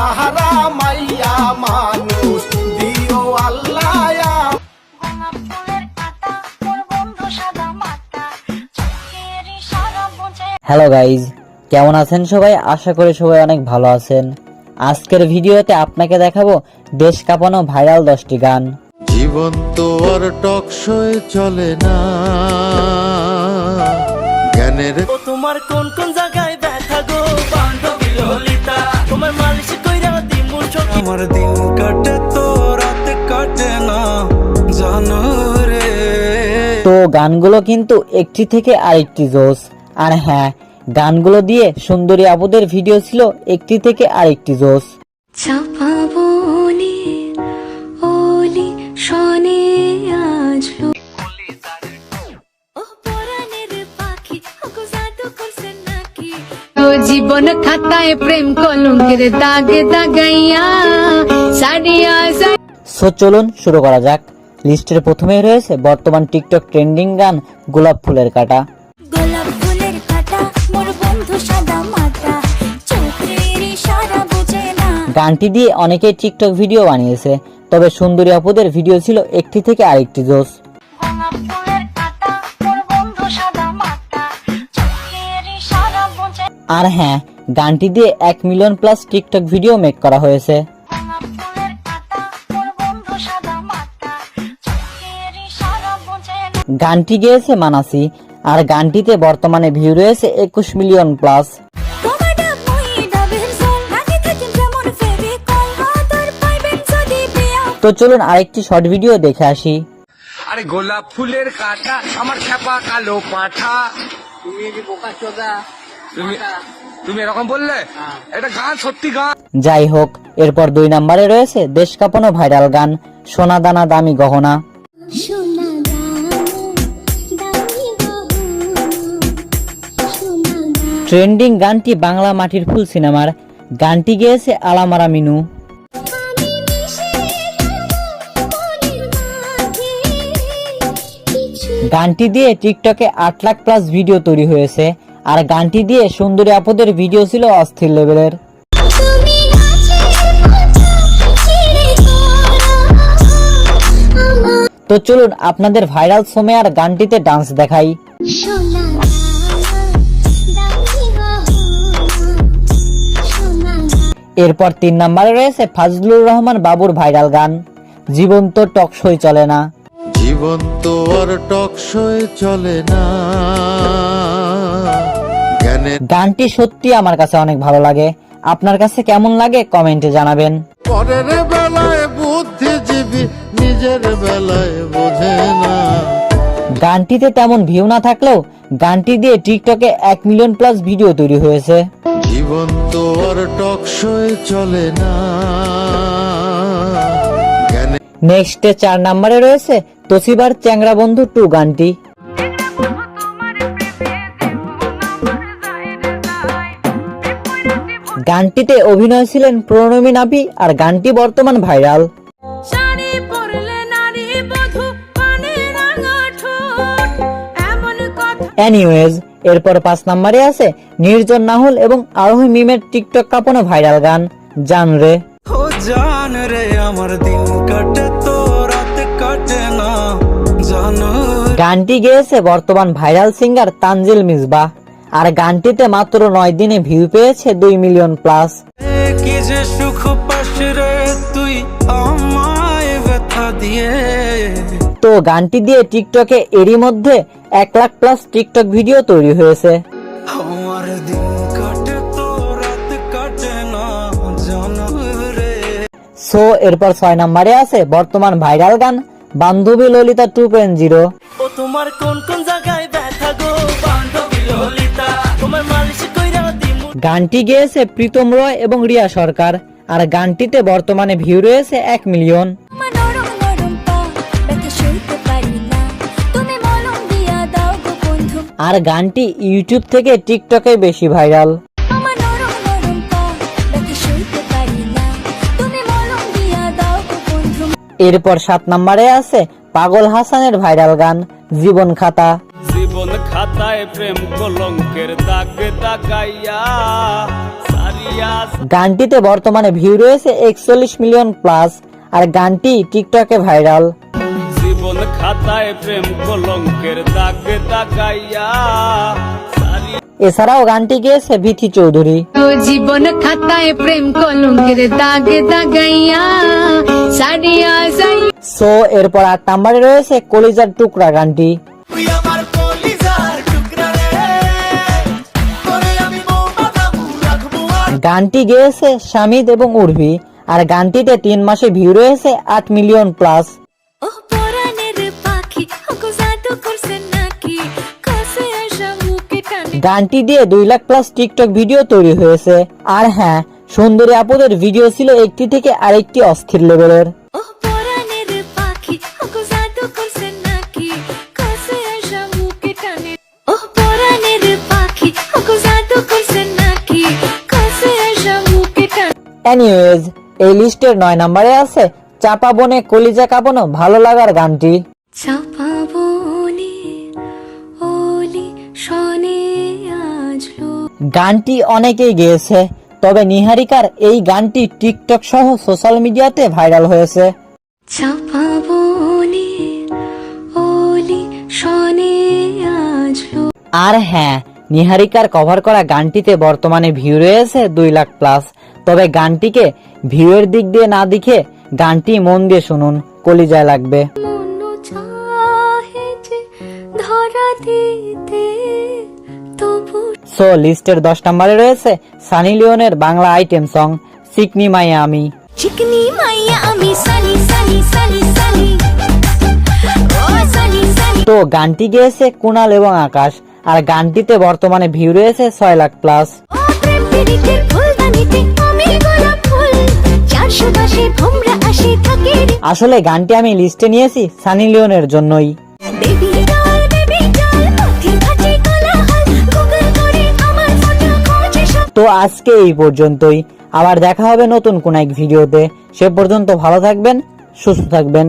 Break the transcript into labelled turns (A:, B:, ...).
A: সাহারা মাইয়া মানুষ দিও আল্লাহ
B: হ্যালো গাইজ কেমন আছেন সবাই? আশা করি সবাই অনেক ভালো আছেন। আজকের ভিডিওতে আপনাকে দেখাবো দেশ কাঁপানো ভাইরাল দশটি গান।
C: জীবন তো আর টকশয়ে চলে না। জ্ঞানের
D: তোমার কোন কোন জায়গায় আমার দিন কাটে তো রাত কাটে না জানো রে।
B: তো গানগুলো কিন্তু একটি থেকে আরেকটি জোস আর হ্যাঁ গানগুলো দিয়ে সুন্দরী আবুদের ভিডিও ছিল একটি থেকে আরেকটি জোস
E: চাপা বনে ওলি শনে আজলো।
F: জীবন খাতায় প্রেম কলঙ্কের দাগে দাগাইয়া সারিয়া
B: সো চলুন শুরু করা যাক। লিস্টের প্রথমেই রয়েছে বর্তমান টিকটক ট্রেন্ডিং গান গোলাপ ফুলের কাটা।
E: গোলাপ ফুলের কাটা মোর বন্ধু সাদা মাটা। চোখের ইশারা বোঝে না।
B: গানটি দিয়ে অনেকেই টিকটক ভিডিও বানিয়েছে তবে সুন্দরী আপুদের ভিডিও ছিল একটি থেকে আরেকটি জোস আর হ্যাঁ গানটি দিয়ে এক million plus TikTok video make করা হয়েছে। গানটি গেয়েছে মানাসি আর গানটিতে বর্তমানে ভিউ রয়েছে একুশ মিলিয়ন প্লাস তো চলুন আরেকটি শর্ট ভিডিও দেখে আসি।
G: আরে গোলাপ ফুলের কাটা আমার খ্যাপা কালো পাঠা। তুমি তুমি এরকম বললে? এটা গান সত্যি গান।
B: যাই হোক এরপর দুই নম্বরে রয়েছে দেশ কাঁপানো ভাইরাল গান সোনা দানা দামি গহনা।
E: সোনা দামি গহনা সোনা
B: ট্রেন্ডিং গানটি বাংলা মাটির ফুল সিনেমার। গানটি গেয়েছে আলামারা মিনু। গানটি দিয়ে টিকটকে আট লাখ প্লাস ভিডিও তৈরি হয়েছে। আর গানটি দিয়ে সুন্দরী আপদের ভিডিও ছিল অস্থির লেভেলের। তো চলুন আপনাদের ভাইরাল সময় আর গানটিতে ডান্স দেখাই। এরপর তিন নম্বরে রয়েছে ফাজলুর রহমান বাবুর ভাইরাল গান জীবন তো টকসই চলে না।
C: জীবন তো আর টকশয়ে চলে না।
B: গানটি সত্যি আমার কাছে অনেক ভালো লাগে। আপনার কাছে কেমন লাগে কমেন্টে জানাবেন।
C: পরের বেলায় বুদ্ধিজীবী নিজের বেলায় বোঝে না।
B: গানটিতে তেমন ভিউ না থাকলেও গানটি দিয়ে টিকটকে এক মিলিয়ন প্লাস ভিডিও তৈরি হয়েছে।
C: জীবন তো আর টকশয়ে চলে না।
B: নেক্সটে চার নম্বরে রয়েছে তোসিবার চ্যাংরা বন্ধু টু গানটি। গানটিতে অভিনয় ছিলেন প্রণমী নাবি আর গানটি বর্তমান ভাইরাল।
F: শাড়ি পরলে নারী বধূ পানে রাঙা ঠোঁট এমন কথা।
B: এনিওয়েজ এরপর পাঁচ নম্বরে আছে নির্জন নাহুল এবং আরোহী মিমের টিকটক কাঁপানো ভাইরাল গান জান রে
D: জান রে আমার দিন কাটে তো রাত কাটে না জানো
B: গানটি গেয়েছে বর্তমান ভাইরাল সিঙ্গার তানজিল মিসবাহ আর গানটিতে মাত্র নয় দিনে ভিউ পেয়েছে দুই মিলিয়ন প্লাস
D: কি যে সুখ রে তুই আমায় ব্যথা দিয়ে।
B: তো গানটি দিয়ে টিকটকে এরই মধ্যে এক লাখ প্লাস টিকটক ভিডিও তৈরি হয়েছে। সো এরপর ছয় নম্বরে আছে বর্তমান ভাইরাল গান বান্ধবী ললিতা টু পয়েন্ট জিরো
D: তোমার কোন কোন জায়গায়
B: গানটি গেয়েছে প্রীতম রয় এবং রিয়া সরকার আর গানটিতে বর্তমানে ভিউ রয়েছে এক মিলিয়ন। আর গানটি ইউটিউব থেকে টিকটকে বেশি ভাইরাল। এরপর সাত নম্বরে আছে পাগল হাসানের ভাইরাল গান। জীবন খাতা।
D: জীবন খাতায় প্রেম কলঙ্কের দাগ দাগাইয়া
B: গানটিতে বর্তমানে ভিউ রয়েছে একচল্লিশ মিলিয়ন প্লাস আর গানটি টিকটকে ভাইরাল।
D: জীবন খাতায় প্রেম কলঙ্কের দাগ দাগাইয়া
B: এছাড়াও গানটি গেয়েছে বিথি চৌধুরী।
F: তো জীবন খাতায় প্রেম কলঙ্কের দাগ দাগাইয়া সারিয়া যাই
B: সো এরপর আট নাম্বারে রয়েছে কলিজার টুকরা গানটি। গানটি গেয়েছে শামিদ এবং উর্ভি আর গানটিতে তিন মাসে ভিউ রয়েছে আট মিলিয়ন প্লাস। গানটি দিয়ে দুই লাখ প্লাস টিকটক ভিডিও তৈরি হয়েছে। আর হ্যাঁ সুন্দরী আপুদের ভিডিও ছিল একটি থেকে আরেকটি অস্থির লেভেলের। এনিওয়েজ এই লিস্টের নয় নম্বরে আছে চাপা বনে কলিজা কাঁপানো ভালো লাগার গানটি।
E: চাপা বনে ওলি শনে আজলো।
B: গানটি অনেকেই গেয়েছে তবে নিহারিকার এই গানটি টিকটক সহ সোশ্যাল মিডিয়াতে ভাইরাল হয়েছে।
E: চাপা বনে ওলি শনে আজলো।
B: আর হ্যাঁ নিহারিকার কভার করা গানটিতে বর্তমানে ভিউ রয়েছে দুই লাখ প্লাস। তবে গানটিকে ভিউয়ের দিক দিয়ে না দেখে গানটি মন দিয়ে শুনুন কলিজায় লাগবে। সো লিস্টের দশ নম্বরে রয়েছে সানি লিওনের বাংলা আইটেম সং সিকনি মাইয়া আমি।
E: চিকনি মাইয়া আমি সানি সানি সানি সানি।
B: তো গানটি গেয়েছে কুনাল এবং আকাশ আর গানটিতে বর্তমানে ভিউ রয়েছে ছয় লাখ প্লাস আসলে গানটি আমি লিস্টে নিয়েছি সানি লিওনের জন্যই। তো আজকে এই পর্যন্তই। আবার দেখা হবে নতুন কোন এক ভিডিওতে। সে পর্যন্ত ভালো থাকবেন সুস্থ থাকবেন।